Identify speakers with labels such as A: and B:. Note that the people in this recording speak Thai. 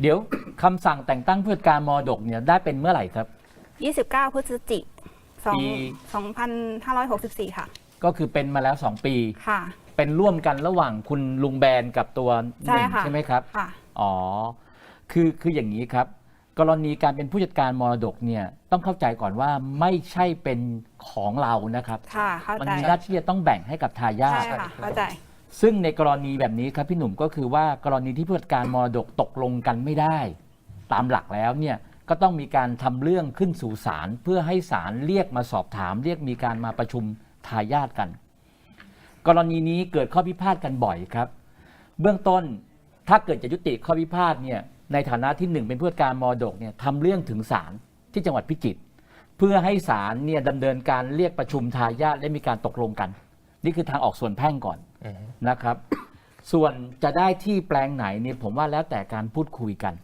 A: เดี๋ยวคำสั่งแต่งตั้งผู้จัดการมรดกเนี่ยได้เป็นเมื่อไหร่ครับ
B: 29 พฤศจิกสอง
A: ปี
B: 2564 ค่ะ
A: ก็คือเป็นมาแล้ว 2 ปี
B: ค่ะ
A: เป็นร่วมกันระหว่างคุณลุงแบนกับตัวห
B: ใช่
A: นึ่ง
B: ค่ะ
A: ใช่ไหมครับ
B: ค่ะ
A: อ๋อ คือ คืออย่างนี้ครับ กรณีการเป็นผู้จัดการมรดกเนี่ยต้องเข้าใจก่อนว่าไม่ใช่เป็นของเรานะครับ
B: ค่ะ เข้า
A: มัน
B: ใจ
A: มีหน้าที่จะต้องแบ่งให้กับทายา
B: ใช่
A: ท
B: ค่ะ เข้าใจ
A: ซึ่งในกรณีแบบนี้ครับพี่หนุ่มก็คือว่ากรณีที่ผู้จัดการมรดกตกลงกันไม่ได้ ตามหลักแล้วเนี่ยก็ต้องมีการทำเรื่องขึ้นสู่ศาลเพื่อให้ศาลเรียกมาสอบถาม เรียกมีการมาประชุมทายาทกัน กรณีนี้เกิดข้อพิพาทกันบ่อยครับ เบื้องต้นถ้าเกิดจะยุติข้อพิพาทเนี่ยในฐานะที่หนึ่งเป็นผู้จัดการมรดกเนี่ยทำเรื่องถึงศาลที่จังหวัดพิจิตรเพื่อให้ศาลเนี่ยดำเนินการเรียกประชุมทายาทและมีการตกลงกัน นี่คือทางออกส่วนแพ่งก่อน นะครับ ส่วนจะได้ที่แปลงไหนเนี่ยผมว่าแล้วแต่การพูดคุยกัน